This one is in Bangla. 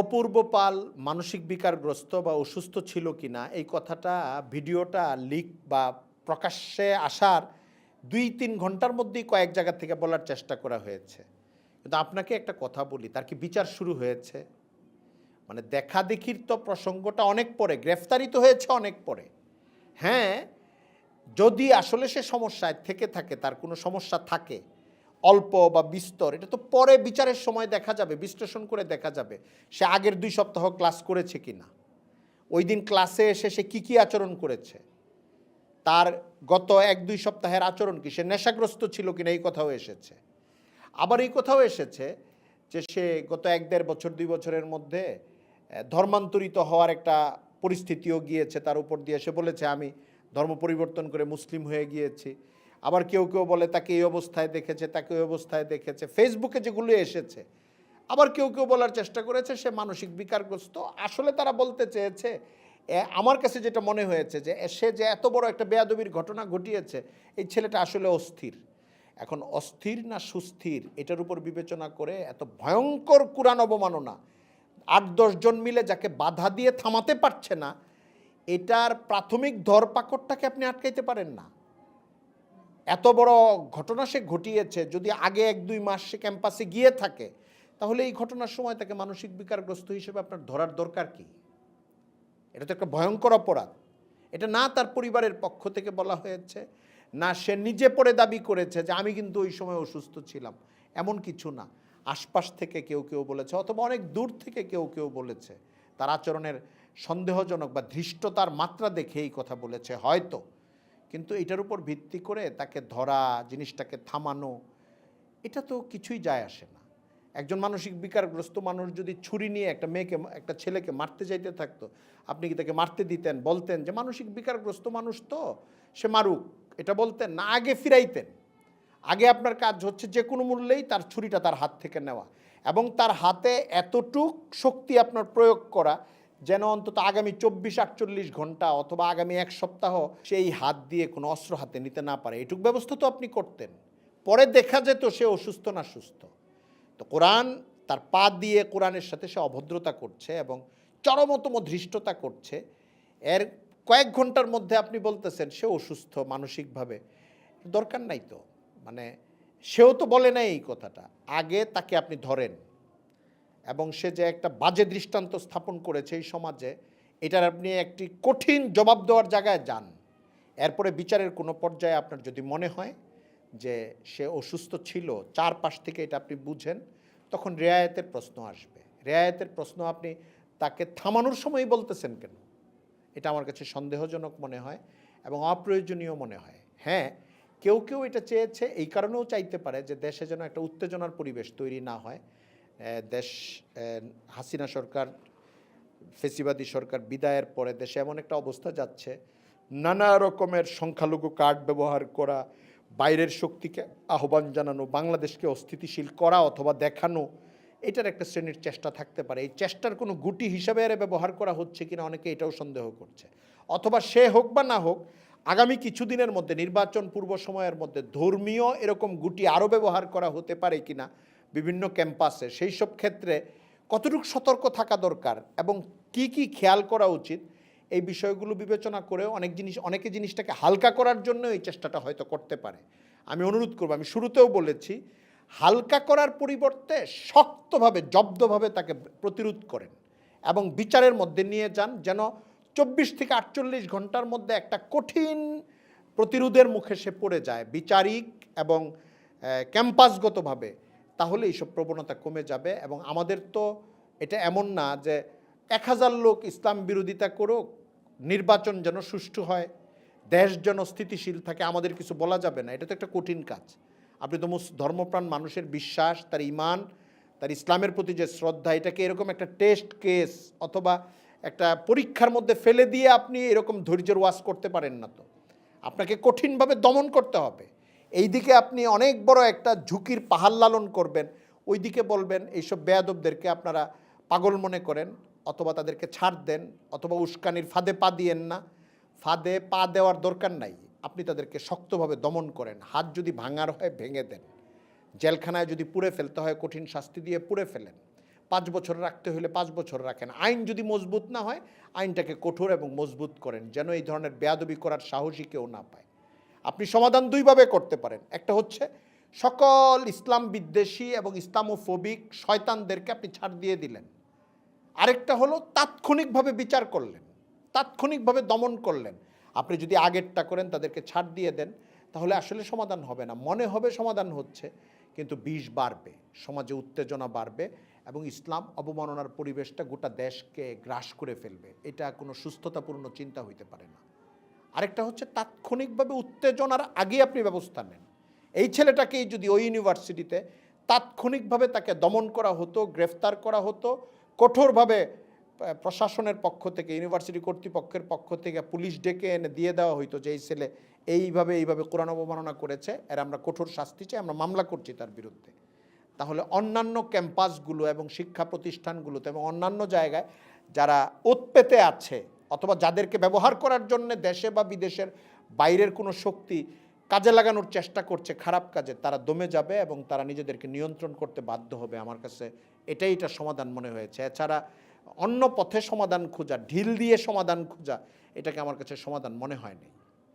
অপূর্ব পাল মানসিক বিকারগ্রস্ত বা অসুস্থ ছিল কিনা, এই কথাটা, ভিডিওটা লিক বা প্রকাশ্যে আসার দুই তিন ঘণ্টার মধ্যেই কয়েক জায়গা থেকে বলার চেষ্টা করা হয়েছে। কিন্তু আপনাকে একটা কথা বলি, তার কি বিচার শুরু হয়েছে? মানে দেখা দেখির তো প্রসঙ্গটা অনেক পরে, গ্রেফতারি তো হয়েছে অনেক পরে। হ্যাঁ যদি আসলে সে সমস্যায় থেকে থাকে, তার কোনো সমস্যা থাকে অল্প বা বিস্তর, এটা তো পরে বিচারের সময় দেখা যাবে, বিশ্লেষণ করে দেখা যাবে, সে আগের দুই সপ্তাহ ক্লাস করেছে কি না ওই দিন ক্লাসে এসে সে কী কী আচরণ করেছে? তার গত এক দুই সপ্তাহের আচরণ কি? সে নেশাগ্রস্ত ছিল কিনা? এই কথাও এসেছে। আবার এই কথাও এসেছে যে সে গত এক দেড় বছর, দুই বছরের মধ্যে ধর্মান্তরিত হওয়ার একটা পরিস্থিতিও গিয়েছে তার উপর দিয়ে। সে বলেছে, আমি ধর্ম পরিবর্তন করে মুসলিম হয়ে গিয়েছি। আবার কেউ কেউ বলে তাকে এই অবস্থায় দেখেছে, তাকে ওই অবস্থায় দেখেছে। ফেসবুকে যেগুলো এসেছে, আবার কেউ কেউ বলার চেষ্টা করেছে, সে মানসিক বিকারগ্রস্ত। আসলে তারা বলতে চেয়েছে আমার কাছে যেটা মনে হয়েছে যে সে যে এত বড় একটা বেয়াদবির ঘটনা ঘটিয়েছে, এই ছেলেটা আসলে অস্থির। এখন অস্থির না সুস্থির, এটার উপর বিবেচনা করে এত ভয়ঙ্কর কুরান অবমাননা, আট দশজন মিলে যাকে বাধা দিয়ে থামাতে পারছে না, এটার প্রাথমিক ধরপাকড়টাকে আপনি আটকাইতে পারেন না। এত বড় ঘটনা সে ঘটিয়েছে, যদি আগে এক দুই মাস সে ক্যাম্পাসে গিয়ে থাকে, তাহলে এই ঘটনার সময় তাকে মানসিক বিকারগ্রস্ত হিসেবে আপনার ধরার দরকার কি? এটা তো একটা ভয়ঙ্কর অপরাধ। এটা না তার পরিবারের পক্ষ থেকে বলা হয়েছে, না সে নিজে পড়ে দাবি করেছে যে আমি কিন্তু ওই সময় অসুস্থ ছিলাম। এমন কিছু না। আশপাশ থেকে কেউ কেউ বলেছে, অথবা অনেক দূর থেকে কেউ কেউ বলেছে। তার আচরণের সন্দেহজনক বা ধৃষ্টতার মাত্রা দেখে এই কথা বলেছে। হয়তো কিন্তু এটার উপর ভিত্তি করে তাকে ধরা, জিনিসটাকে থামানো, এটা তো কিছুই যায় আসে না। একজন মানসিক বিকারগ্রস্ত মানুষ যদি ছুরি নিয়ে একটা মেয়েকে, একটা ছেলেকে মারতে যাইতে থাকতো, আপনি কি তাকে মারতে দিতেন, বলতেন যে মানসিক বিকারগ্রস্ত মানুষ তো, সে মারুক, এটা বলতেন না, আগে ফিরাইতেন। আগে আপনার কাজ হচ্ছে যে কোনো মূল্যেই তার ছুরিটা তার হাত থেকে নেওয়া এবং তার হাতে এতটুক শক্তি আপনার প্রয়োগ করা যেন অন্তত আগামী চব্বিশ আটচল্লিশ ঘণ্টা অথবা আগামী এক সপ্তাহ সেই হাত দিয়ে কোনো অস্ত্র হাতে নিতে না পারে। এটুক ব্যবস্থা তো আপনি করতেন। পরে দেখা যেত সে অসুস্থ না সুস্থ। তো কোরআন তার পা দিয়ে কোরআনের সাথে সে অভদ্রতা করছে এবং চরমতম ধৃষ্টতা করছে। এর কয়েক ঘণ্টার মধ্যে আপনি বলতেছেন, সে অসুস্থ মানসিকভাবে। দরকার নাই তো। মানে সেও তো বলে নাই এই কথাটা। আগে তাকে আপনি ধরেন। এবং সে যে একটা বাজে দৃষ্টান্ত স্থাপন করেছে এই সমাজে, এটার আপনি একটি কঠিন জবাব দেওয়ার জায়গায় যান। এরপরে বিচারের কোনো পর্যায়ে আপনার যদি মনে হয় যে সে অসুস্থ ছিল, চারপাশ থেকে এটা আপনি বুঝেন, তখন রেয়ায়তের প্রশ্ন আসবে। রেয়ায়েতের প্রশ্ন আপনি তাকে থামানোর সময় বলতেছেন কেন? এটা আমার কাছে সন্দেহজনক মনে হয় এবং অপ্রয়োজনীয় মনে হয়। হ্যাঁ কেউ কেউ এটা চেয়েছে, এই কারণেও চাইতে পারে যে দেশে যেন একটা উত্তেজনার পরিবেশ তৈরি না হয়। দেশ হাসিনা সরকার, ফেসিবাদী সরকার বিদায়ের পরে দেশে এমন একটা অবস্থা যাচ্ছে, নানা রকমের সংখ্যালঘু কার্ড ব্যবহার করা, বাইরের শক্তিকে আহ্বান জানানো, বাংলাদেশকে অস্থিতিশীল করা অথবা দেখানো, এটার একটা শ্রেণির চেষ্টা থাকতে পারে। এই চেষ্টার কোনো গুটি হিসাবে এর ব্যবহার করা হচ্ছে কিনা অনেকে এটাও সন্দেহ করছে। অথবা সে হোক বা না হোক, আগামী কিছুদিনের মধ্যে, নির্বাচন পূর্ব সময়ের মধ্যে ধর্মীয় এরকম গুটি আরও ব্যবহার করা হতে পারে কিনা বিভিন্ন ক্যাম্পাসে, সেই সব ক্ষেত্রে কতটুকু সতর্ক থাকা দরকার এবং কি কি খেয়াল করা উচিত, এই বিষয়গুলো বিবেচনা করে অনেক জিনিস, অনেকে জিনিসটাকে হালকা করার জন্য এই চেষ্টাটা হয়তো করতে পারে। আমি অনুরোধ করব, আমি শুরুতেও বলেছি, হালকা করার পরিবর্তে শক্তভাবে, জব্দভাবে তাকে প্রতিরোধ করেন এবং বিচারের মধ্যে নিয়ে যান যেন চব্বিশ থেকে আটচল্লিশ ঘণ্টার মধ্যে একটা কঠিন প্রতিরোধের মুখে সে পড়ে যায়। বিচারিক এবং ক্যাম্পাসগতভাবে। তাহলে এইসব প্রবণতা কমে যাবে এবং আমাদের তো এটা এমন না যে এক হাজার লোক ইসলাম বিরোধিতা করুক, নির্বাচন যেন সুষ্ঠু হয়, দেশ যেন স্থিতিশীল থাকে, আমাদের কিছু বলা যাবে না। এটা তো একটা কঠিন কাজ। আপনি তো ধর্মপ্রাণ মানুষের বিশ্বাস, তার ইমান, তার ইসলামের প্রতি যে শ্রদ্ধা, এটাকে এরকম একটা টেস্ট কেস অথবা একটা পরীক্ষার মধ্যে ফেলে দিয়ে আপনি এরকম ধৈর্যের ওয়াশ করতে পারেন না তো। আপনাকে কঠিনভাবে দমন করতে হবে। এই দিকে আপনি অনেক বড় একটা ঝুঁকির পাহাড় লালন করবেন ওই দিকে বলবেন এইসব বেয়াদবদেরকে আপনারা পাগল মনে করেন অথবা তাদেরকে ছাড় দেন অথবা উস্কানির ফাঁদে পা দিয়েন না। ফাঁদে পা দেওয়ার দরকার নাই, আপনি তাদেরকে শক্তভাবে দমন করেন, হাত যদি ভাঙার হয় ভেঙে দেন। জেলখানায় যদি পুড়ে ফেলতে হয়, কঠিন শাস্তি দিয়ে পুড়ে ফেলেন। পাঁচ বছর রাখতে হলে পাঁচ বছর রাখেন। আইন যদি মজবুত না হয়, আইনটাকে কঠোর এবং মজবুত করেন, যেন এই ধরনের বেয়াদবি করার সাহসী কেউ না পায়। আপনি সমাধান দুইভাবে করতে পারেন। একটা হচ্ছে, সকল ইসলাম বিদ্বেষী এবং ইসলামোফোবিক শয়তানদেরকে আপনি ছাড় দিয়ে দিলেন। আরেকটা হলো, তাৎক্ষণিকভাবে বিচার করলেন, তাৎক্ষণিকভাবে দমন করলেন। আপনি যদি আগেরটা করেন, তাদেরকে ছাড় দিয়ে দেন, তাহলে আসলে সমাধান হবে না। মনে হবে সমাধান হচ্ছে, কিন্তু বিষ বাড়বে, সমাজে উত্তেজনা বাড়বে এবং ইসলাম অবমাননার পরিবেশটা গোটা দেশকে গ্রাস করে ফেলবে। এটা কোনো সুস্থতাপূর্ণ চিন্তা হইতে পারে না। আরেকটা হচ্ছে তাৎক্ষণিকভাবে উত্তেজনার আগে আপনি ব্যবস্থা নেন। এই ছেলেটাকেই যদি ওই ইউনিভার্সিটিতে তাৎক্ষণিকভাবে তাকে দমন করা হতো, গ্রেফতার করা হতো, কঠোরভাবে প্রশাসনের পক্ষ থেকে, ইউনিভার্সিটি কর্তৃপক্ষের পক্ষ থেকে পুলিশ ডেকে এনে দিয়ে দেওয়া হইতো যে, এই ছেলে এইভাবে এইভাবে কোরআন অবমাননা করেছে, এর আমরা কঠোর শাস্তি চাই, আমরা মামলা করছি তার বিরুদ্ধে। তাহলে অন্যান্য ক্যাম্পাসগুলো এবং শিক্ষা প্রতিষ্ঠানগুলোতে এবং অন্যান্য জায়গায় যারা উৎপেতে আছে অথবা যাদেরকে ব্যবহার করার জন্য দেশে বা বিদেশের বাইরের কোনো শক্তি কাজে লাগানোর চেষ্টা করছে খারাপ কাজে, তারা দমে যাবে এবং তারা নিজেদেরকে নিয়ন্ত্রণ করতে বাধ্য হবে আমার কাছে এটাই এটা সমাধান মনে হয়েছে। এছাড়া অন্য পথে সমাধান খোঁজা, ঢিল দিয়ে সমাধান খোঁজা, এটাকে আমার কাছে সমাধান মনে হয়নি।